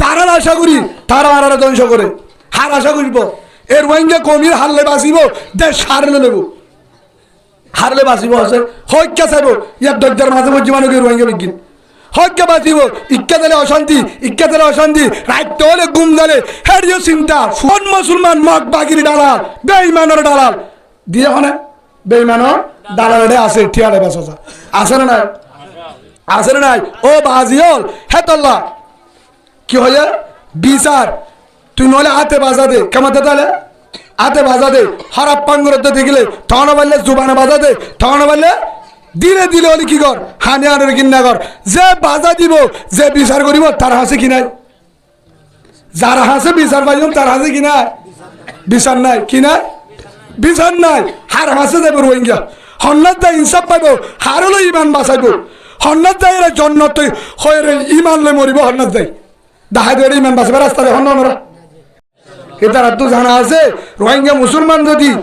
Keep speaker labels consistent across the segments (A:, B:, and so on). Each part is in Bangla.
A: যারা আশা করি, তারা আর ধ্বংস করে। হার আশা করিব, এর ওয়াইঙ্গে কমির হারলে বাঁচিব, দেশ হারলে নেব। হারলে বাঁচিব আছে হইকা চাইব, ইয়ার দরজার মাঝে মধ্যে মানুষের ওয়াইঙ্গে বিজ্ঞান। হইকা বাঁচিব ইচ্ছা দিলে অশান্তি ইচ্ছা দিলে অশান্তি, রাইতে হলে গুম দিলে, হেরিও চিন্তা ফোন মুসলমান মগ বাগির দালাল বেইমানের দালাল। দিয়ে হনে বেইমানের দালালে আছে, ঠিয়ালে বেসা আছে না আছে না নাই? ও বাজিয়ল হেতল্লা কি হয়ে বিচার। তুই নলে হাতে বাজা দে। কেমাতে তাহলে? হাতে বাজা দে। হারাপ পাঙ্গরতে দেখিলে। তখন বললে জুবানে বাজা দে। তখন বললে দিলে দিলে হলে কি কর? হানি আনের কিনা কর। যে বাজা দিব, যে বিচার করিব, তার হাসে কি নাই? যার হাসে বিচার পাইম তার হাসে কি নাই? বিচার নাই। কি নাই? বিচার নাই। হার হাসে যাবে রোহিঙ্গা। হন্নাত যাই ইনসাফ পাইব, হারলো ইমান বাঁচাইব। হন্নাত যাই এরা জন্নত হয়ে ইমান লই মরিব হন্নাত যাই দাহাই ধরে ইমান বাঁচবে, রাস্তা দেখুন না আমরা এটার তো জানা আছে, রোহিঙ্গা মুসলমান যদি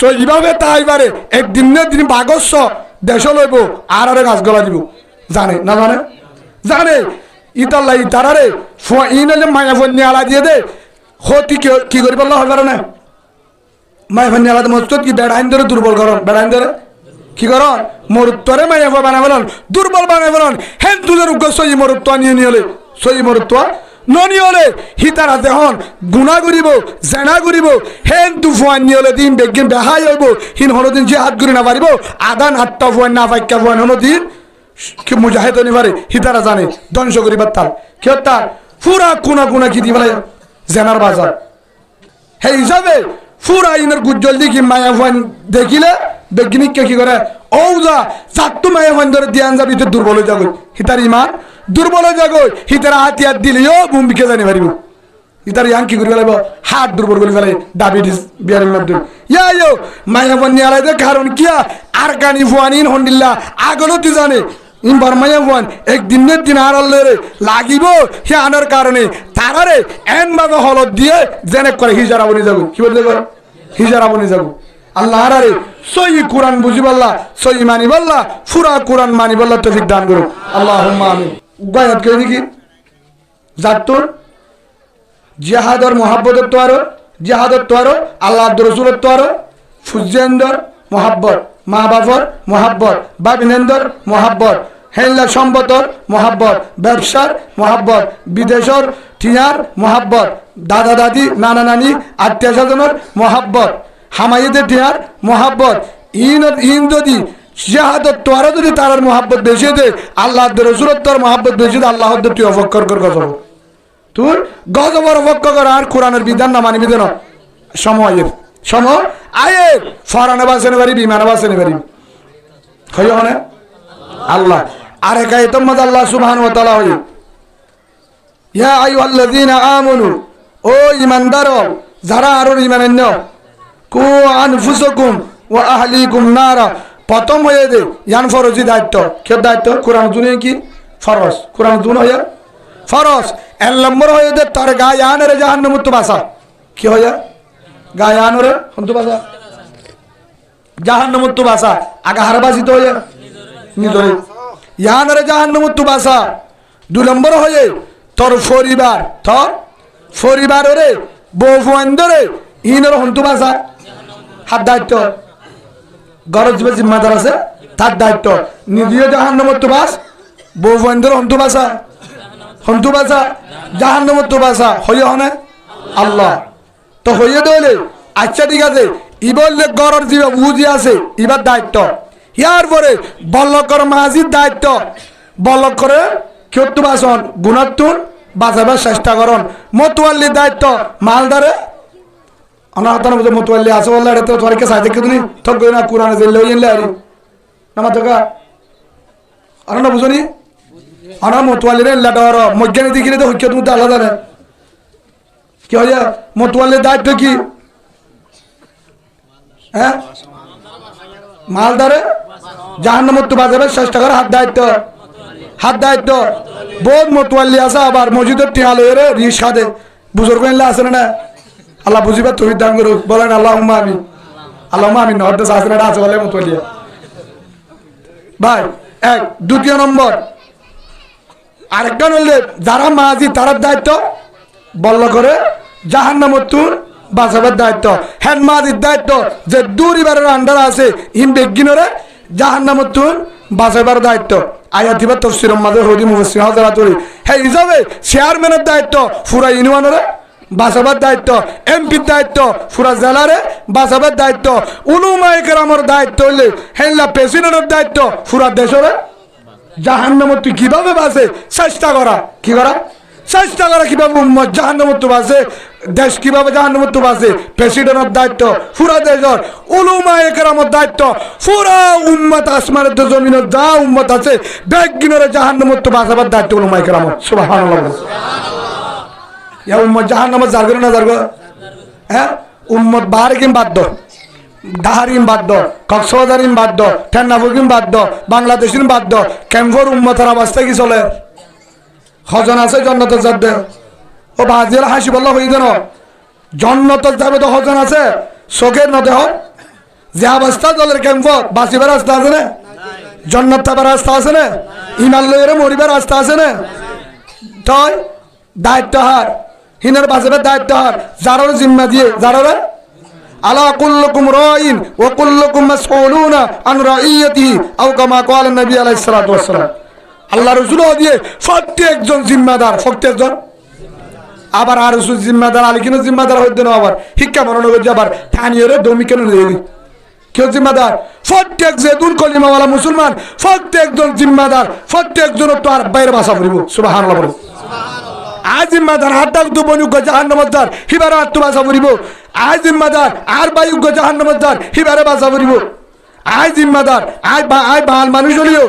A: সেইভাবে তাই পারে, একদিন দিন বাগস্য দেশ লইব, আর আরে গাছ গলা দিব। জানে না জানে? জানে? ইতাল্লা ইতারারে ই নলে মায়া ফোন নিয়ে আলা দিয়ে দে হতি কি- করি পারল হবে না? মায়া ফোন নিয়ে আলাদা মস্ত কি বেড়াইন ধরে দুর্বল করন বেড়াইন ধরে? কি করন মরুত্বরে মায়া বানাই বলন দুর্বল বানাই বলন হেন তুদের উগ্র সই মরুত্ব নিয়ে নিয়ে সই মরুত্ব ননিয়লে হিতারা দেহন, গুণা করিব জেনা করিব হেন তু ফুয়ান নিয়লে দিন বেগিন বেহাই হইব। হিন হনদিন যে হাত ঘুরি না পারিব আদান আটটা ফুয়ান না পাইকা ফুয়ান হনদিন কি মুজাহিদ পারে হিতারা জানে, ধ্বংস করিবার তার কেউ তার ফুরা কোনা কোনা কি দিবে জেনার বাজার সেই হিসাবে ফুরা ইনের গুজ্জল দেখি মায়া ফুয়ান দেখিলে বৈজ্ঞানিককে কি করে যা চারটু মায়া ফুয়ান ধরে দিয়ান যাবি তো দুর্বল হয়ে যাগো হিতার ইমান। দুর্বল হয়ে যাগো হিতার হাত হাত দিলেও ভূমিকে জানি পারিব ইতার ইয়াং কি করি ফেলাইব, হাত দুর্বল করে ফেলাই, ডায়াবেটিস, বিয়ারিং মাধ্যমে ইয়া, ইয়ো মায়া ফুয়ান নিয়ে আলাইতে কারণ কিয়া আর কানি ফুয়ান ইন হন্ডিল্লা আগলো তুই জানে ইন বর্মাইয়া ফুয়ান, একদিন না দিন আর রে, লাগিব সে আনার কারণে। তারারে এন ভাবে হলত দিয়ে জেনে করে হিজারা বনি যাব। কি বলতে করো হিজারা বনি যাব। আল্লাহ আরে সই কোরআন বুঝি বললা সই মানি বললা ফুরা কোরআন মানি বললা তৌফিক দান করো আল্লাহ আমিন। গয়াত করে দেখি জাতুর জিহাদর মহাব্বতের তো আরও জিহাদর তো আরও আল্লাহ রসুলের তো আরও সূর্যেন্দর মহাব্বত মা বাবর মহাব্বত বাবিনেন্দর মহাব্বত হেল্লা সম্পদর মহাব্বত ব্যবসার মহাব্বত বিদেশর টিয়ার মহাব্বত, দাদা দাদি, নানা নানি, আত্মীয় স্বজনের মহাব্বত হামাইদের টিয়ার মহাব্বত, ইন ইন যদি জিহাদত তোয়ারও যদি তার মহাব্বত বেশি দে আল্লাহ রসুলের তোর মহাব্বত বেশি দে আল্লাহ তুই অফক্কর কর কথা তুই গজবর পক্ষ কর, আর কোরআনের বিধান না মানি বিধান সময়ের সম আয়ের ফরানে বাসে পারি বিমানে বাসে পারি হয় মানে? আল্লাহ। আর একা এতম্মদ আল্লাহ সুবহান ওয়া তাআলা হই ইয়া আইয়ুহাল্লাযীনা আমানু, ও ঈমানদার, যারা আর ঈমানান্য কু আনফুসাকুম ওয়া আহলিকুম নারা প্রথম হয়ে দে ইয়ান ফরজি দায়িত্ব। কে দায়িত্ব? কোরআন দুনিয়া কি? ফরজ। কোরআন দুন হয়ে? ফরজ। এক নম্বর হয়ে দে তার গায়ে আনরে জাহান্নাম তো বাসা কি হয়ে? গায়ে আনরে হন্তু বাসা জাহান্নাম তো বাসা আগা হারবাসি তো হয়ে? নিজরে ইয়ানরে জাহান্নাম তো বাসা দুই নম্বর হয়ে তোর পরিবার। তোর পরিবারে বউ ফুয়ান্দরে ইনর হন্তু বাসা হাত দায়িত্ব। গরজ যে জিম্মাদার আছে, তার দায়িত্ব। নিজেও জাহান্নাম তো বাস বউ ফুয়ান্দরে হন্তু বাসা। হন্তু বাসা জাহান্নাম তো বাসা হইয়া হনে? আল্লাহ। তো হইয়া দলে আচ্ছা ঠিক আছে। ই বললে গরর যে বুঝি আছে, ইবার দায়িত্ব। ইয়ার পরে বল্লকর মাঝির দায়িত্ব। বল্লক করে কেউ বাসন? গুণাত্তুন বাঁচাবার চেষ্টা করন। মতুয়াল্লির দায়িত্ব মালদারে অনাহতন বুঝে মতুয়াল্লি আছে বললে এটা তো তোরকে দেখে তুমি থক গই না কুরানে জেলে হই এনলে আরি নামা তোকা আর না বুঝনি আনা মতুয়াল্লিরে লাডর মজ্ঞানী দেখিলে তো হইকে তুমি তো আলাদা কি হয় মতুয়াল্লির দায়িত্ব কি? হ্যাঁ? মালদারে জাহান্ন মতো বাজাবে চেষ্টা করে হাত দায়িত্ব। হাত দায়িত্ব। বহুত মতুয়াল্লি আছে, আবার মসজিদের টিহাল হয়ে রিক্সা দে। বুজুর্গ এনলে আছে না আল্লাহ বুঝিবে তুমি দাম করুক। বলেন আল্লাহ আমি আল্লাহ আমি আছে না আছে বলে মতুয়াল্লিয়া ভাই, এক, দ্বিতীয় নম্বর। আরেকজন হলে যারা মাঝি তার দায়িত্ব বল্ল করে জাহান্নামতুন বাঁচাবার দায়িত্ব। হ্যান মাঝির দায়িত্ব যে দূরিবারের আন্ডার আছে ইন বেগিনরে জাহান্নামতুন বাঁচাবার দায়িত্ব। আয়াতিবা তফসির মাদের হদি মুহসিন হাজারা তরি হ্যাঁ হিসাবে চেয়ারম্যানের দায়িত্ব ফুরা ইউনিয়নের বাঁচাবার দায়িত্ব, এমপির দায়িত্ব ফুরা জেলারে বাঁচাবার দায়িত্ব উলুমায়কের আমার দায়িত্ব হইলে হেল্লা প্রেসিডেন্টের দায়িত্ব ফুরা দেশরে। জাহান্নামত তুই কীভাবে বাঁচে? চেষ্টা করা। কি করা? চেষ্টা করা কীভাবে উম্মত জাহান্নামত বাঁচে। দেশ কীভাবে জাহান্নামত বাঁচে? প্রেসিডেন্টের দায়িত্ব পুরা দেশের। উলুমা একরামত দায়িত্ব, পুরা উম্মত আসমানের তো জমিনের যা উম্মত আছে ব্যাগিনের জাহান্নামত বাঁচাবার দায়িত্ব উলুমা একরামত সুবহানাল্লাহ ইয়া উম্মত জাহান্নামত যারগো না যারগো হ্যাঁ? উম্মত বাহার কিম বাধ্য দাহারিম বাদ্য কক্সবাজারিম বাদ্য ঠেন্নাফুকিম বাদ্য বাংলাদেশিম বাদ্য ক্যাম্পর উম্মতের অবস্থা কি চলে? হজন আছে জন্নতের যাবে। ও বাজিয়ার হাসি বলল হই যেন জন্নতের যাবে তো হজন আছে। চোখের নদে হোক যে অবস্থা, দলের ক্যাম্পত বাঁচিবার রাস্তা আছে না? জন্নত থাকার রাস্তা আছে না? ইমান লইয়ের মরিবার রাস্তা আছে না? তই দায়িত্ব হার হিনের বাঁচিবার দায়িত্ব হার যারও জিম্মা দিয়ে যারও আলা কুল্লুকুম রাইন ওয়া কুল্লুকুম মাসউলুনা আন রাইয়াতিহি আও কামা ক্বালা নবী আলাইহিস সালাতু ওয়াস সালাম। আল্লাহ রাসূল দিয়ে প্রত্যেকজন জিম্মাদার। প্রত্যেকজন আবার আর রসুল জিম্মাদার, আলী কিনো জিম্মাদার হইতে না আবার? শিক্ষা মরণ করছে আবার থানিয়রে দমি কেন দিলি কেউ জিম্মাদার? প্রত্যেক যে দুন কলিমাওয়ালা মুসলমান প্রত্যেকজন জিম্মাদার প্রত্যেকজন তো আর বাইরে বাসা করিব। সুবহানাল্লাহ বলে আজ জিম্মাদার আর ডাক তো বনুক জাহান্নমদার হিবারে আত্ম বাসা করিব আজ জিম্মাদার আর বায়ুক জাহান্নমদার হিবারে বাসা করিব আজ জিম্মাদার আজ বা আজ বাল মানুষ হলিও,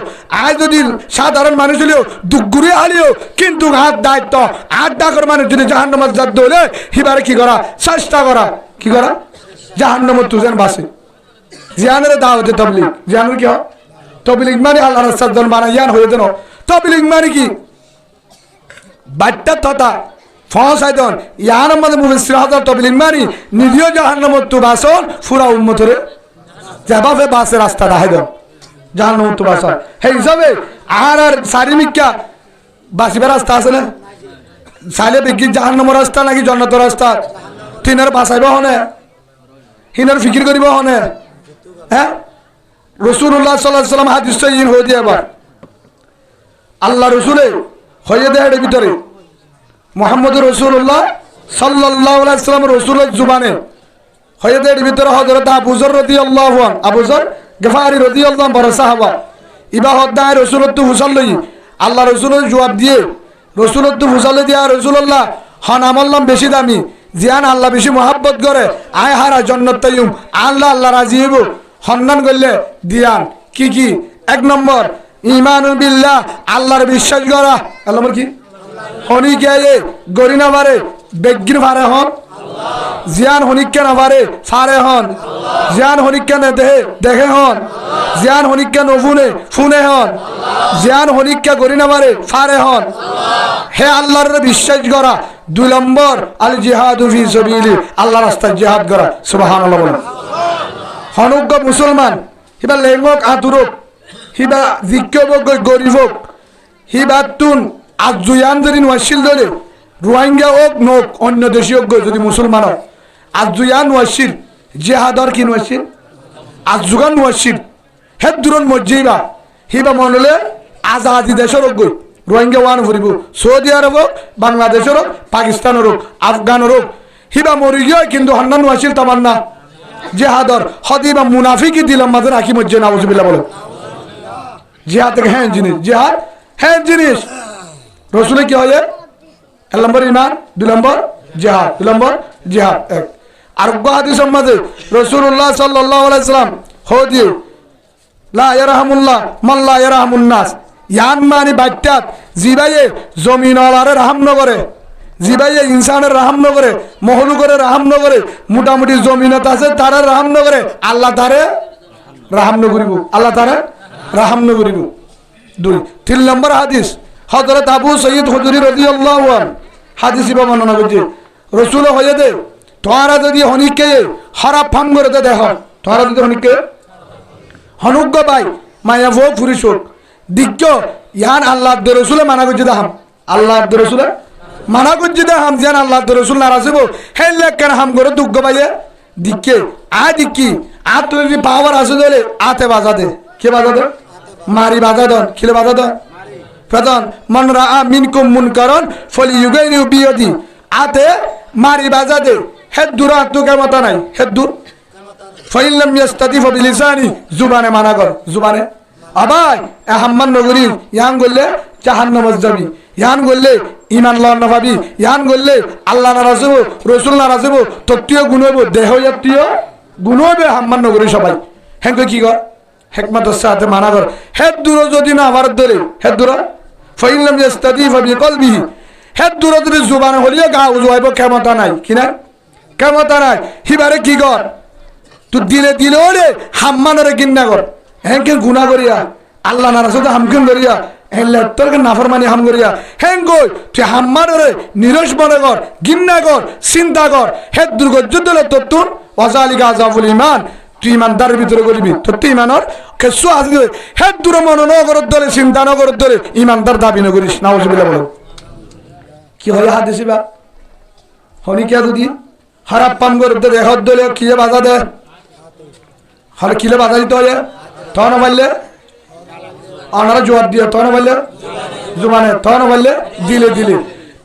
A: আজ যদি সাধারণ মানুষ হলিও দুগুড়ে হালিও, কিন্তু হাত দায়িত্ব আট ডাকর মানুষ যদি জাহান্নমত যাত হলে হিবারে কি করা? চেষ্টা করা। কি করা? জাহান্নমত তুজেন বাসে। জিয়ানের দাওয়াতে তবলিগ। জিয়ানের কি তবলিগ মানে আল্লাহ রাস্তার জন ইয়ান হয়ে যেন। তবলিগ মানে কি? বাট্টা তথা ফসাইদন ইয়ান আমাদের মুফিসির হাজার তবলিগ মারি নিজেও জাহান্নমত তু বাসন, ফুরা উন্মতরে যেভাবে বাসে রাস্তা রাহাই দেন জাহান্নমত বাসন। সেই হিসাবে আর আর চারিমিকা বাসিবার রাস্তা আছে না? চাইলে বিকি জাহান্নমর রাস্তা নাকি জন্নত রাস্তা? তিনের বাসাইব হনে? হিনের ফিকির করিব হনে? হ্যাঁ? রসুল্লাহ সাল্লাহ সাল্লাম হাদিস হয়ে দিয়ে এবার। আল্লাহ রসুলে হয়ে দেয় এর ভিতরে। মোহাম্মদ রসুল্লাহ সাল্লাহ সাল্লাম রসুলের জুবানে। হয়ে দেয় ভিতরে হজরত আবুজর রদি আল্লাহ আবুজর গেফারি রদি আল্লাহ বড় সাহাবা। ইবা হদ্দায় রসুলত্তু হুসাল লই আল্লাহ রসুলের জবাব দিয়ে রসুলত্তু হুসালে দিয়া রসুল্লাহ হন আমল্লাম বেশি দামি। জিয়ান আল্লাহ বেশি মহাব্বত করে। আয় হারা জন্নত তাইম আল্লাহ আল্লাহ রাজি হইব। সন্ধান করলে দিয়ান। কি কি? এক নম্বর ইমান বিল্লাহ, আল্লাহর বিশ্বাস করা। আল্লাহ কি হনি কে? গরি না পারে বেগির ভারে হন। জিয়ান হনিকে না পারে ফারে হন। জিয়ান হনিকে না দেহে দেখে হন। জিয়ান হনিকে নফুনে ফুনে হন। জিয়ান হনিকে গরি না পারে ফারে হন। হে আল্লাহর বিশ্বাস করা, দুই নম্বর, আল জিহাদ ফি সবিলি আল্লাহ রাস্তায় জিহাদ করা। সুবহানাল্লাহ বলেন। হনুজ্ঞ মুসলমান হিবা লেঙ্গক আতুরক হিবা জিজ্ঞবক গরিবক হিবা তুন আজুয়ান যদি নোয়াশিল ধরে রোহিঙ্গা হোক নোক অন্য দেশীয় হোক যদি মুসলমান হোক আজুয়ান নোয়াশির জেহাদর কি নোয়াশির আজুগান নোয়াশির হে দূরন মসজিবা হিবা মনলে আজাদি দেশের হোক গই রোহিঙ্গা ওয়ান ফুরিব সৌদি আরব হোক বাংলাদেশের হোক পাকিস্তানের হোক আফগানের হোক হিবা মরি গিয়ে কিন্তু হন্নান নোয়াশিল তামান্না। না জেহাদর হদি বা মুনাফিকি দিলাম মাঝে রাখি মজ্জে নাউজুবিল্লাহ বলো। জিহাদ থেকে হ্যাঁ জিনিস, জিহাদ হ্যাঁ জিনিস। রসুলে কি হয় এক নম্বর ইমান দুই নম্বর জিহাদ, দুই নম্বর জিহাদ, এক। আরোগ্য হাদিস মাঝে রসুল্লাহ সাল্লাহ আলাইসালাম হো দিয়ে লা মাল্লা জিবাইয়ে জিবাইয়ে মোটামুটি জমিনত আছে আল্লাহ তারে রাহাম নগরিব আল্লাহ তারে রাহাম নগরিব দুই। তিন নম্বর হাদিস হজরত আবু সৈয়দ হুজুরি রদি আল্লাহ হাদিস বর্ণনা করছে রসুল হয়ে দে, তোহারা যদি হনিকে হরা ফাম করে দে দেখ তোহারা যদি হনিকে হনুজ্ঞ বাই মায়া ভো ফুরিশোক দিক্য ইয়ান আল্লাহ আব্দ রসুলে মানা করছে হাম আল্লাহ আব্দ রসুলে মানা করছে হাম জিয়ান আল্লাহ আব্দ রসুল নারাজ হব হেল কেন হাম করে দুঃখ পাইয়ে দিক্কে আ দিক্কি আ যদি পাওয়ার আছে দলে আতে বাজা দে। কে বাজা দে মারি বাজা দন খিলে বাজা দন প্রধান, মনরা আ মিনকুম মুনকারন ফলি ইউগাইনি বিয়দি। আতে মারি বাজা দে হেদ দূর আত্মকে মতা নাই। হেদ দূর। ফাইল্লাম ইয়াস্তাতিফ বিলিসানি, জুবানে মানা কর জুবানে? আবাই, এ হাম্মান নগরী, ইয়ান গললে জাহান্নামত যাবি ইয়ান গললে ইমান লন নভাবি ইয়ান গললে আল্লাহ নারাজ হব রসুল নারাজ হব তত্ত্বীয় গুণ হইব, দেহ জাতীয় গুণ হইবে হাম্মান নগরী সবাই। হেঙ্ক কি কর হেকমাতের সাথে মানা কর হেদ দূর যদি না আমার ধরে হেদ দূর ফাইল্লাম ইয়াস্তাতিফ বিকলবিহি হেদ দূর যদি জুবানে হলিও গা উজুয়াইব, ক্ষমতা নাই। কি না? ক্ষমতা নাই। হিবারে কি কর? তুই দিলে দিলে ওরে হাম্মানরে কিন্না কর। হ্যাংকে গুণা করিয়া, আল্লাহ নারাজ হামকিন করিয়া? হ্যাঁ তোরকে নাফরমানি হাম করিয়া। হ্যাং কই? তুই হাম্মানরে নিরস মনে কর, গিন্না কর, চিন্তা কর। হে দুর্গজ্য দিলে তোর তুন অজালিকা আজাবুল ইমান। তুই ইমানদারের ভিতরে করবি তোর তুই ইমানর? কেসু আসবে হে দূর মন নগরের দলে চিন্তা নগরের দলে, ইমানদার দাবি নকরিস নাউজবিল্লাহ বলো। কি হয় হাত দিছিবা হনি কে দুদি হারাপ পাম করে দেহর দলে, কি যে বাধা দেয় হলে কিলে বাধা দিতে হয়? তখন বললে ওনারা জোয়ার দিয়ে তখন বললে জুমানে তখন বললে দিলে দিলে।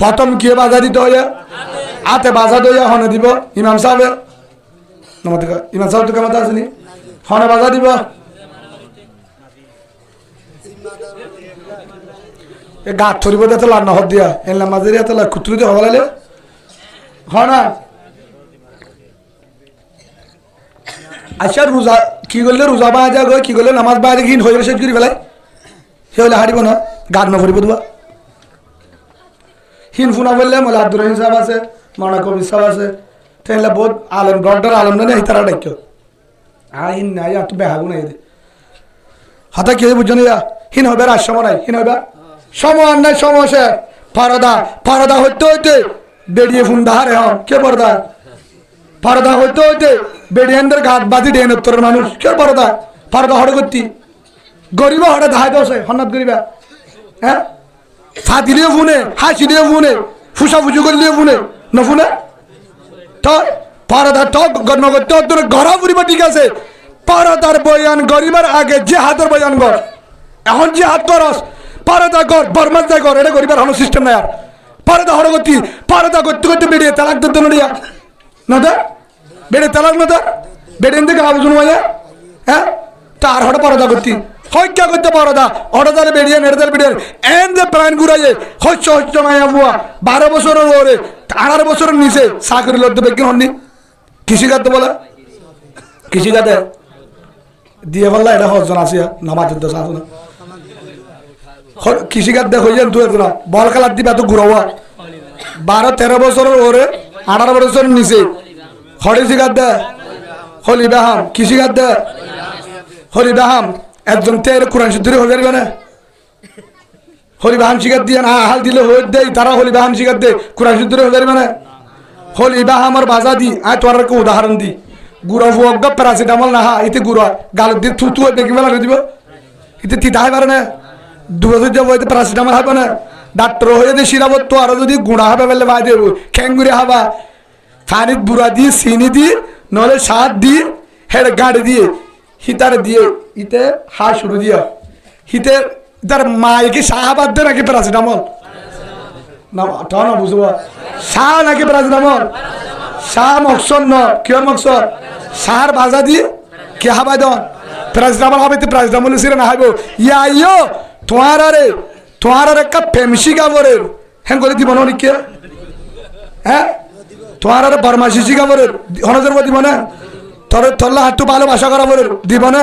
A: প্রথম কি বাধা দিতে হয়? আতে বাধা দইয়া হনে দিব, ইমাম সাহেব। নমতে ইমাম সাহেব তো কেমন আসেনি হনে দিব? এ গাছ থরিব তো লান নহর দিয়া। এনলা মাঝের এত কুতুরি দিয়ে না আচ্ছা রোজা, কি করলে রোজা বাঁ যা গৈ? কি করলে নামাজ বাঁ দেখি হয়ে শেষ কৰি পেলাই। সেই হলে হাৰিব ন। গাত নভৰিব তোমা হিন ফুনা বললে মোলা আব্দুর রহিম সাহেব আছে মানা কবির সাহেব আছে। তাহলে বহুত আলম ব্রডার আলম না হিতারা ডাক্য আ হিন নাই আর তো বেহাগু নাই হাতা কি বুঝছ না? হিন হবে আর সময় নাই হিন হবে সময় আর নাই সময় সে। পরদা পরদা হইতে হইতে বেরিয়ে ফোন দাহারে হন কে পরদা? পরদা হইতে হইতে বেডিয়ানদের ঘাট বাজি ডেন উত্তরের মানুষ। কে পরদা? পরদা হড় করতি গরিব হড়ে দাহাই দোষে হন্নাত গরিবা। হ্যাঁ? ফা দিলেও ফোনে হাসি দিলেও ফোনে ফুসা ফুসু করলেও ফোনে নফুনে তো পরদা তো গণ্য করতে তোর ঘরা ফুরিব ঠিক আছে। পরদার বয়ান গরিবার আগে যে হাতের বয়ান কর। এখন যে হাত করস, পরদা কর বরমাত যাই কর, এটা গরিবার হলো সিস্টেম নাই আর। পরদা করতি পরদা করতে করতে বেরিয়ে তালাক দিতে নড়িয়া না দা বেড়ে তালাক না দা বেড়ে আলোচন হয়ে হ্যাঁ? তার হঠাৎ পরদা করতি। হত্যা করতে পরদা অর্ডার বেরিয়ে বেরিয়ে এন যে প্রাণ ঘুরাইয়ে হচ্ছ হচ্ছ মায়া বুয়া বারো বছরের ওরে আঠারো বছরের নিচে চাকরি লড়তে বেগে হননি। কৃষি খাদ্য বলে দিয়ে বললা, এটা হজন আছে নামাজের দশা আছে না। হয়ে বল খেলার দিবা তো ঘুরাওয়া। বারো, তেরো বছরের ওরে আঠারো বছরের নিচে। হরি শিখাদ্য হলি বাহাম। কৃষি খাদ্য হরি বাহাম। একজন তের কোরআন শুদ্ধি হয়ে যাবে না? হলি বাহাম শিকার দিয়ে না, হাল দিলে হয়ে দেয়, তারা হলি বাহাম শিকার দে কোরআন শুদ্ধি হয়ে যাবে না? হলি বাহামর বাজা দি, আয় তোর উদাহরণ দি। গুড়া ফুয়াগ প্যারাসিটামল না হা, ইতে গুড়া গালত দিয়ে থু থু দেখি মেলা দিব। ইতে তিতা হয় পারে না। দু বছর যাব এতে প্যারাসিটামল হবে না। ডাক্তার হয়ে দিয়ে শিরাব তো আরও যদি গুঁড়া হবে বলে বাই দেবো। খ্যাঙ্গুরি হাবা। ফানিত বুড়া দিয়ে চিনি দি নহলে সাত দি, হেড গাড়ি দিয়ে, হিতার দিয়ে ইতে হা শুরু দিয়া। হিতে তার মাইকে সাহাবাদ দে নাকি প্যারাসিটামল না তা না বুঝব শাহ নাকি প্যারাসিটামল শাহ মকসদ ন কিয় মকসদ? শাহর বাজা দিয়ে কে হাবাই দন? প্যারাসিটামল হবে তো প্যারাসিটামল সিরে না, হাইব। ইয়া, ইয়ো, তোমার আরে, তোমার আর একটা ফেমসি কাপড়ের হ্যাঁ করে দিব না কে? হ্যাঁ? তোমার আর বরমাসি কাপড়ের হনজর দিব না। তোর তোরলা হাট্টু ভালোবাসা করা বলে দিব না।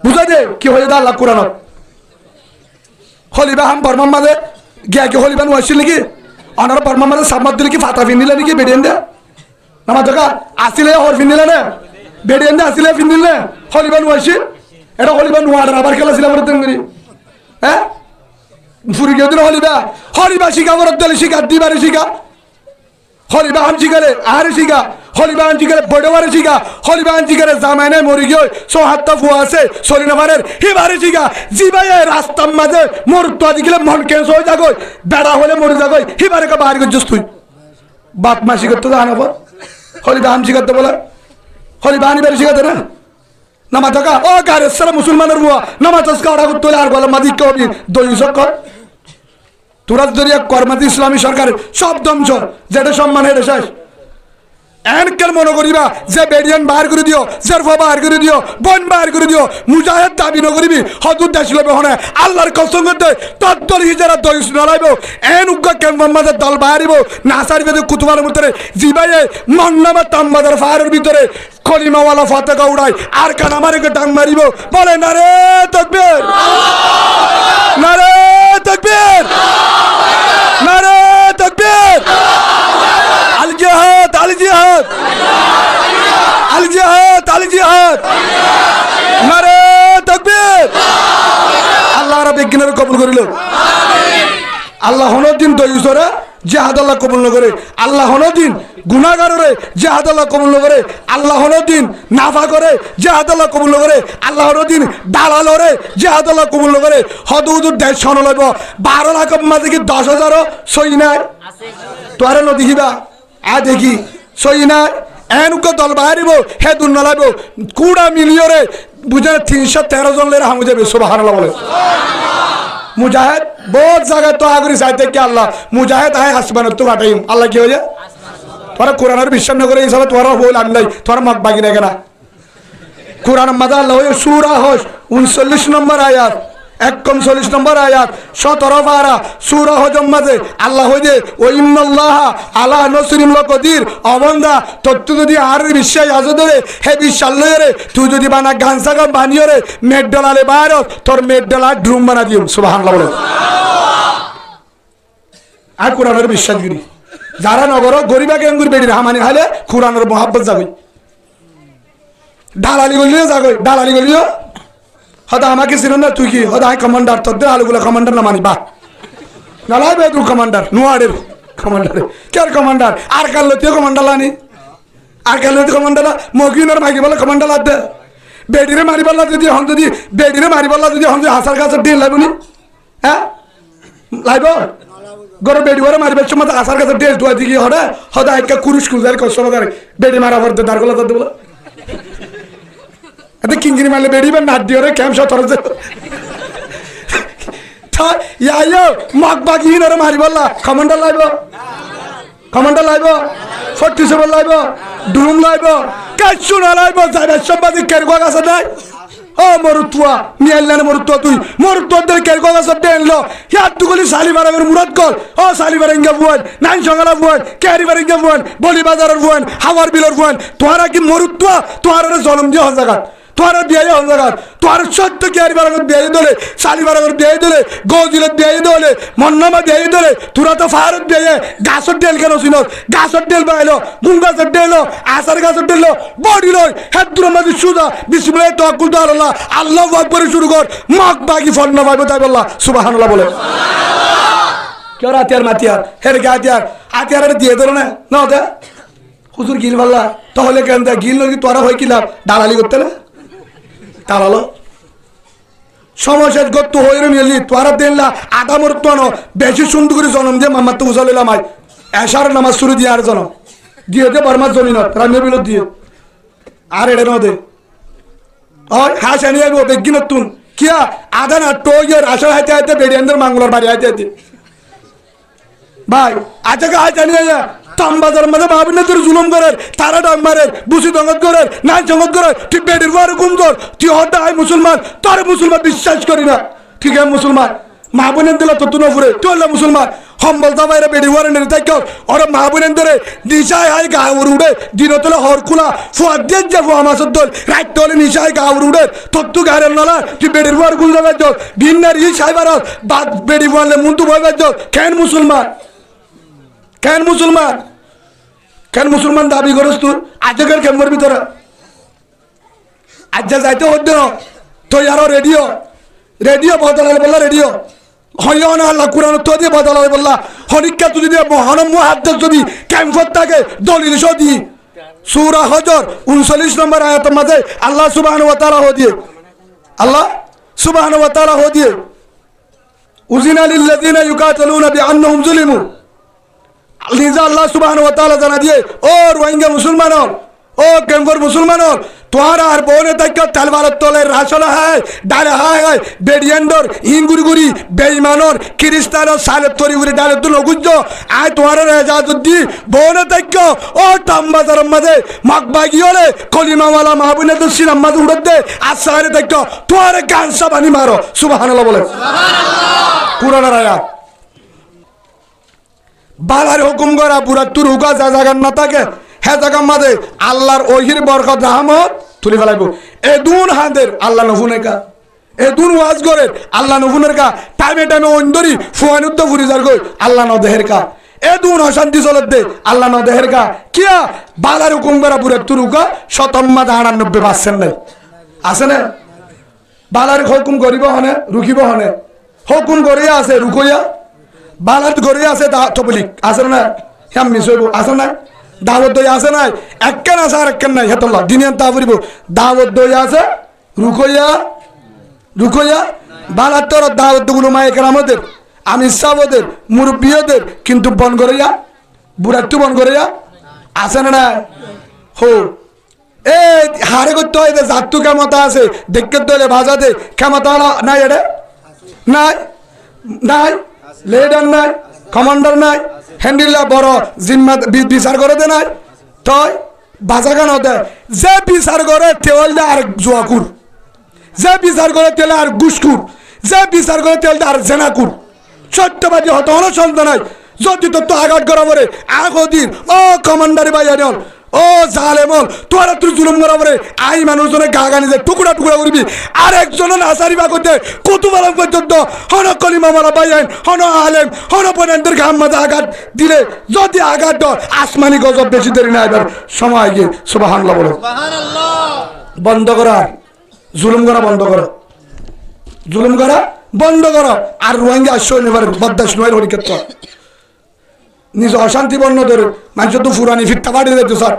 A: তো বুঝাই দে, কি হয়ে দা আল্লাহ কোরআন হলিবা হাম বর্মার মাঝে, গিয়া কি হলিবা নুয়াছিল নাকি? অনার বর্মার মাঝে সাবমাত দিলে কি ফাতা ফিন্দিলে নাকি? বেডিয়েন দে নামা দেখা আসিলে হর ফিন্দিলে না? বেডিয়েন দে আসিলে ফিন্দিল না? হলিবা নুয়াছিল এটা হলিবা নুয়ার আবার খেলা ছিল আমার তেমনি। হ্যাঁ ফুরি গিয়ে দিন হলিবা? হলিবা শিখা বরত দলে শিখা, দিবারে শিখা। হলিবা হাম শিখারে আহারে শিখা। হলিবা হাম শিখারে বড়বারে শিখা হলিবা হাম শিখারে জামাইনে মরি গিয়ে সো হাতটা ফুয়া আছে সরিনাবারের হিবারে শিখা জিবাই রাস্তার মাঝে মোর তো আজিকালে মন কেন হয়ে যাগই বেড়া হলে মরে যাগই হিবারে কা বাহার করছিস তুই। বাপ মা শিখাতে জানা পর হলিবা হাম শিখাতে বলে। হলিবা হানিবারে শিখাতে না? নামাজ থাকা। ও গাড়ির সারা মুসলমানের বুয়া নামাজ করতে হলে আর বলে মাদিক কবি দলীয় কর তুরাজ জরিয়া কর্মাতি ইসলামী সরকারের সব ধ্বংস। যেটা সম্মান হেঁটে শেষ। এনকেল মনে করিবা, যে বেডিয়ান বাহার করে দিও জেরফা বাহার করে দিও, বন বাহার করে দিও, মুজাহিদ দাবি নকরিবি হদুর দেশ লবে হনে, আল্লাহর কসম করতে তত্তর হিজারা দইস নলাইব এন উগ্র কেমন মাঝে দল বাহারিব নাসারি বেদে কুতুবার ভিতরে জিবাইয়ে মন্নামা তাম্বাদার ফায়ারের ভিতরে কলিমাওয়ালা ফাতেকা উড়াই, আর কান আমার ডাং মারিব, বলে না রে তকবীর না রে তকবীর নারে তকবীর আল জিহাদ আল জিহাদ আল জিহাদ আল জিহাদ। নারে তকবীর। আল্লাহ রা বিজ্ঞানের কবুল করিল আল্লাহ হনদিন দইসরে জেহাদ আল্লাহ কবুল নগরে আল্লাহ হনদিন গুনাগাররে জেহাদ আল্লাহ কবুল নগরে আল্লাহ হনদিন নাফা করে জেহাদ আল্লাহ কবুল নগরে আল্লাহ হনদিন দালালরে জেহাদ আল্লাহ কবুল নগরে হদ দেশ সন লইব। বারো লাখ মাঝে কি দশ হাজারও সই নাই? তোয়ারে নদেখিবা আ দেখি। সই নাই? এনুক দল বাহারিব হে দুন নলাইব, কুড়া মিলিয়রে বুঝে তিনশো তেরো জন লেরা হামু যাবে সোবাহান বলে। মুজাহিদ, বহুত জায়গায় তো আগরি চাইতে কি আল্লাহ? মুজাহিদ আয় আসমানত তো কাটাইম আল্লাহ কি হয়ে তোরা কোরআনের বিশ্বাস না করে হিসাবে তোরা বল আনলাই তোরা মত বাগি না কেনা কোরআন মাদা আল্লাহ সুরা হোস, উনচল্লিশ নম্বর আয়াত। একম চল্লিশ নম্বর আয়াত, সতেরো বারা, সুরা হজম মাঝে আল্লাহ হয়ে ও ইন্নল্লাহ আল্লাহ নসরিম কদির। অবন্ধা তোর তুই যদি আর বিশ্বাস আজো ধরে, হে বিশ্বাস লয়ে রে, তুই যদি বানা গান সাগা বানিয়ে রে মেট ডলালে বাইর তোর মেট ডলা ড্রুম বানা দিও সুবাহ বলে আর কোরআনের বিশ্বাস করি। যারা নগর, গরিবা গেঙ্গুর বেড়ি হামানি হালে কোরআনের মহাব্বত যাবই দালালি গলিও যাগই দালালি গলিও হদা আমাকে ছিল না, তুই কি? হদা কমান্ডার তোদের আলুগুলো কমান্ডার না মানি বা নালাই বে তুই কমান্ডার নোয়ারের কমান্ডার কে কমান্ডার আর কাল লতিও কমান্ডার লানি আর কাল লতি কমান্ডার মকিনের মাগি বলে কমান্ডার লাতে বেডিরে মারি পাল্লা যদি হন যদি, বেডিরে মারি পাল্লা যদি হন হাসার কাছে দিয়ে লাইবনি হ্যাঁ? লাইব গরো বেডি ওরে মারিবার সময় আসার কাছে ডেল টুয়া দিকে হরে? হদা একটা কুরুশ কুজার কষ্ট বেডি মারা ভরতে দাঁড় গলা দিতে এতে কিঙ্গিনি মারলে বেরিবে নাট দিয়ে রে ক্যাম্প সতর ইয়াইও মগ বাগি নরে মারি বললা। কমান্ডার লাইব। কমান্ডার লাইব। ফর্টি সেভেন লাইব। ডুম লাইব। কাচ্ছু না লাইব। যাবে সম্বাদিক কেরগা আছে নাই ও মরুতুয়া মিয়াল্লানে মরুতুয়া তুই। মরুতুয়া দের কেরগা আছে দেনলো ইয়াত তুগলি সালিবারের মুরাদ কর। ও সালিবার ইঙ্গা বুয়ান নাইন সঙ্গালা বুয়ান ক্যারিবার ইঙ্গা বুয়ান বলি বুয়ান হাওয়ার বিলর বুয়ান তোহারা কি মরুতুয়া তোহার জলম দিয়ে জায়গা তোর বিয়ে জায়গা তোর সত্য ক্যারি বারাগর বিয়ে দলে সালি বারাগর বিয়ে দলে গৌজিলত বিয়ে দলে মন্নামা বিয়ে দলে তোরা তো ফারত বিয়ে গাছর ডেল কেন শুনত গাছর ডেল বাইলো গুম গাছর ডেল, আসার গাছর ডেল, বডি লই হেদ দূর মাঝে সুদা বিসমিল্লাহ, তাওয়াক্কুল তো আল্লাহ আকবার, শুরু কর মাক বাকি ফল না পাইবো তাই বললা, সুবহানাল্লাহ বলে। কেউ হাতিয়ার মাতিয়ার? হের গে হাতিয়ার? হাতিয়ার দিয়ে ধরো না না হুজুর গিল বললা, তাহলে কেন গিল নদী তোরা হয়ে কিলাম দালালি করতে না? তালালো। সমস্যা গত হইরে মিলি তোরা দেনলা আধা মরতো আনো বেশি সুন্দর করে জন্ম দিয়ে মাম্মা তো উজালিলাম আই এসার নামাজ শুরু দিয়ে আর জনম। দিয়ে দে বর্মার জমি না রামিয়া বিলত দিয়ে। আর এটা ন দে। হয়, হাস আনি আইব, বেগি নতুন। কিয়া? আধা না টোয়ের আসার হাইতে হাইতে, বেডিয়ানদের মাঙ্গলার বাড়ি হাইতে হাইতে। ভাই আজকে হাই জানিয়ে যা তামবাজার না তোর জুলুম করের, তারা ডাং মারের বুসি দঙ্গত করের, নাই জঙ্গত করে তুই বেডির বারে গুম কর তুই হঠাৎ আই মুসলমান, তোর মুসলমান বিশ্বাস করি না। ঠিক আছে, মুসলমান। মা বোনের দিলে তো তুনো ফুরে তুই হলে মুসলমান। সম্বল বাইরে বেড়ি ওয়ারে নেই তাই ওরা মা বোনের ধরে নিশায় হাই গাঁর উড়ে দিন তোলে হরকুলা ফুয়ার দিয়ে যে ফুয়া মাসের দল, রাত তোলে নিশায় গাঁর উড়ে তত্তু গাড়ের নলা, তুই বেড়ির ফুয়ার গুল যাবে জল ভিন্নার ই সাইবার বাদ বেড়ি ফুয়ালে মুন্টু ভয় জল কেন মুসলমান? কেন মুসলমান? কেন মুসলমান দাবি করস তোর আজকের কেমর ভিতরে আজ যাইতে হদ্দ তুই আরও রেডিও। রেডিও বদলালে বললা রেডিও। হয় না আল্লাহ, কোরআন তো দিয়ে বদলালে বললা। হরিকা তুই দিয়ে মহানম্য হাত যদি ক্যাম্পত থাকে, দলিল সদি সুরা হজর, উনচল্লিশ নম্বর আয়াতের মাঝে আল্লাহ সুবাহ তারা হো দিয়ে। আল্লাহ সুবাহ তারা হো দিয়ে। উজিনা লিল্লাযিনা ইউকাতালুনা বিআন্নাহুম যুলিমু। নিজা আল্লাহ সুবাহ জানা দিয়ে ও রোহিঙ্গা মুসলমান ও কেমগর মুসলমান তোমার আর বউনে তাইক তালবারের তলে রাসলা হয় ডালে হয় হয় বেডিয়ান্ডর ইঙ্গুরি গুরি বেইমানর খ্রিস্টানর সালের তরি গুরি ডালে তো নগুজ্জ আয় তোমার রেজাজুদ্দি বউনে তাইক ও টাম্বাজার মাঝে মাকবাগি হলে কলিমাওয়ালা মাহবুনে তো সিনাম মাঝে উড়ত দে আর সাহারে তাইক তোমার গানসা বানি মারো। সুবহানাল্লাহ বলে পুরানার আয়াত। বালার হুকুম করা, পুরা তুর হুকা যা জাগার না থাকে, হে জাগার মাঝে আল্লাহর ওহির বরকত, রহমত তুলি ফেলাইব। এ দুন হাদের, আল্লাহ নফুনে কা। এ দুন ওয়াজ করে, আল্লাহ নফুনের কা। টাইমে টাইমে অন্দরি ফুয়ানুদ্দ ফুরি যার গই আল্লাহ ন দেহের কা। এ দুন অশান্তি চলত দে, আল্লাহ ন দেহের কা। কিয়া? বালার হুকুম করা, পুরা তুর হুকা শতম্মা আটানব্বই পার্সেন্ট নাই আছে না? বালার হুকুম করিব হনে রুখিব হনে। হুকুম করিয়া আছে, রুকইয়া। বালাত ঘরে আছে তবলিক আছে না? হ্যাঁ মিস হইব। আছে না? দাওয়াত দই আছে নাই? একখান আছে আর একখান নাই হেতল্লা দিনে তা ফুরিব দাওয়াত দই আছে রুকইয়া রুকইয়া বালাত তোর দাওয়াতগুলো মায়ে কেরামদের আমি সাবদের মুরব্বীদের কিন্তু বন করিয়া বুড়াত্তু বন করিয়া আছে না হো, এ, হারে করতে হয় জাতু ক্ষমতা আছে, দেখতে দলে ভাজাতে ক্ষমতা নাই এটা নাই? নাই? লিডার নাই, কমান্ডার নাই হ্যান্ডিল্লা বড় জিম্মা বিচার করে দে নাই। তই বাজা কেন দে। যে বিচার করে তেওল দে আর জোয়াকুর যে বিচার করে তেলে আর গুসকুর যে বিচার করে তেল দে আর জেনাকুর সত্যবাদী হত হলো সন্ত নাই। যদি তো আঘাত করা পরে আগদিন ও কমান্ডারি ভাই ও জালেমল তোরা তুই জুলুম করা পরে আই মানুষজনে গা গানি যে টুকুরা টুকুরা করবি। আর একজন নাসারি বা করতে কুতুবালাম পর্যন্ত। হন কলিমা মারা বাইন হন আলেম হন পনেন্দ্রের ঘাম মাঝে আঘাত দিলে যদি আঘাত দর আসমানি গজব বেশি দেরি না এবার। সময় গিয়ে সুবাহ বলো। বন্ধ করা জুলুম করা বন্ধ করো। জুলুম করা বন্ধ করো। আর রোহিঙ্গা আশ্রয় নেবার বদাস নয় হরিক্ষেত্র নিজ অশান্তি বর্ণ ধরে। মানুষ তো ফুরানি ফিরটা বাড়ি দিতে স্যার।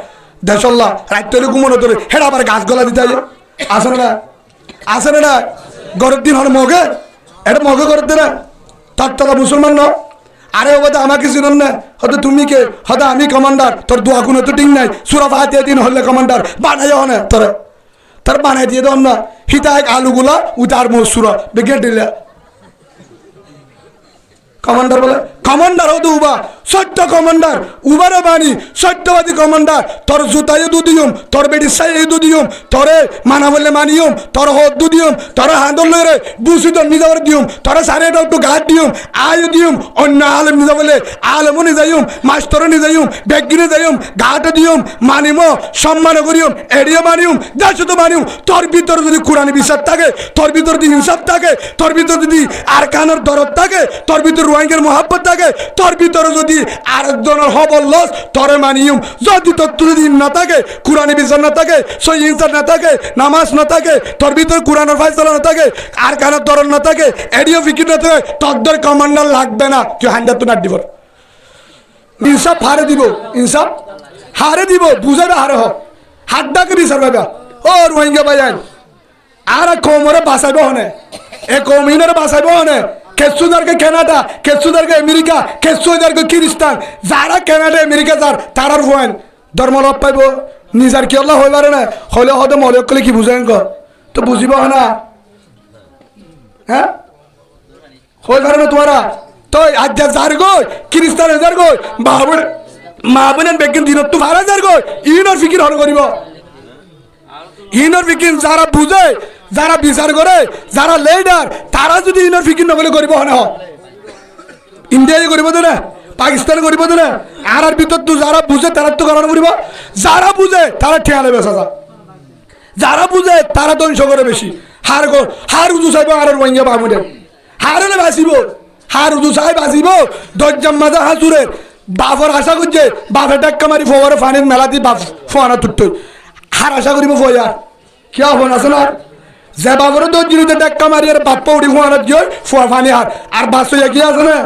A: দেশল্লা রাত্রে ঘুমনো ধরে। হেরা আবার গাছ গলা দিতে আসে না আসে না গরের দিন হল মগে। এটা মগে করে দে তার তারা মুসলমান ন আরে ওবাদে আমাকে চিনন না। হয়তো তুমি কে? হয়তো আমি কমান্ডার। তোর দোয়া কোনো তো ঠিক নাই। সুরফ হাতিয়ে দিন হলে কমান্ডার। বানাই না তোরা। তার বানাই দিয়ে দেন না। হিতা এক আলুগুলা উতার মসুরা বেগে দিলে। কমান্ডার বলে, কমান্ডার হতো উবা। সত্য কমান্ডার উবারও বাণী, সত্যবাদী কমান্ডার, তোর জুতাই দু দিয়ম, তোর বেডি সাই দু দিয়ম, তোরে মানা বললে মানিয়ম, তোর হদ দু দিয়ম, তোর হাঁদল লয়ে বুসি তোর নিজে করে দিয়ম, তোর সারে একটু গাছ দিয়ম, আয় দিয়ম, অন্য আলেম নিজে বলে আলেমও নিয়ে যাইম মাস্টরও নিয়ে যাইম বেগিনে যাইম ঘাট দিয়ম, মানিম, সম্মান করিয়ম, এড়িয়ে মানিয়ম দেশ তো মানিয়ম, তোর ভিতরে যদি কোরআনি বিশ্বাস থাকে, তোর ভিতরে যদি ইনসাফ থাকে, তোর ভিতরে যদি আর কানের দরদ থাকে, তোর ভিতরে রোহিঙ্গের মহাব্বত থাকে, তোর ভিতরে যদি আরেকজনের হবল লস, তোরে মানিয়ম। যদি তোর তুলে দিন না থাকে, কোরআনি বিচার না থাকে সই ইনসার না থাকে, নামাজ না থাকে, তোর ভিতরে কোরআনের ফাইসলা না থাকে, আর কানের দরদ না থাকে, এডিও ফিকির না থাকে, তোর কমান্ডার লাগবে না। তুই হান্ডার তো না দিব। ইনসাফ হারে দিব, ইনসাফ হারে দিব, বুঝাবে হারে হোক হাড্ডাকে বিচার পাবা ও রোহিঙ্গা ভাইয়ান আর কোমরে বাঁচাইব হনে। এ কমিনের বাঁচাইব হনে। কেসুদারকে কানাডা কেসুদারকে আমেরিকা কেসুদারকে খ্রিস্টান। যারা কানাডা, আমেরিকা যার তারার হয়েন ধর্ম লাভ পাইব। নিজার কি আল্লাহ পারে না হলে হয়তো মলক করলে কি বুঝেন ক তো বুঝিব না হ্যাঁ? পারে না তোমারা? তো আজ যার গই খ্রিস্টান যার গই বাবুন মা বোনের বেগিন দিনত তো ভাড়া যার গই ইনর ফিকির হল করিব। ইনর ফিকির যারা বুঝে যারা বিচার করে যারা লিডার তারা যদি ইনার ফিকির নকলে করিব হনে হয় ইন্ডিয়ায় করিব তো না? পাকিস্তানে করিব তো না? আর আর ভিতর তো যারা বুঝে তারা তো কারণ করিব যারা বুঝে তারা ঠেয়ালে বেসা যা যারা বুঝে তারা ধ্বংস করে বেশি হার গো হার উদু চাইব আর রোহিঙ্গা বামুদে হারে বাঁচিব। হার উদু চাই বাঁচিব। দরজাম মাজা হাজুরে বাপর আশা করছে বাপে টাক্কা মারি ফোয়ারে ফানির মেলা দি বাপ ফোয়ানা তুটতে হার আশা করিব ফয়ার কিয়া ফোন আছে না? যে বাবর দরজিতে দেখা মারি আর বাপ্পা উড়ি হওয়ার গিয়ে ফুয়া ফানি হার। আর বাস কি আছে না?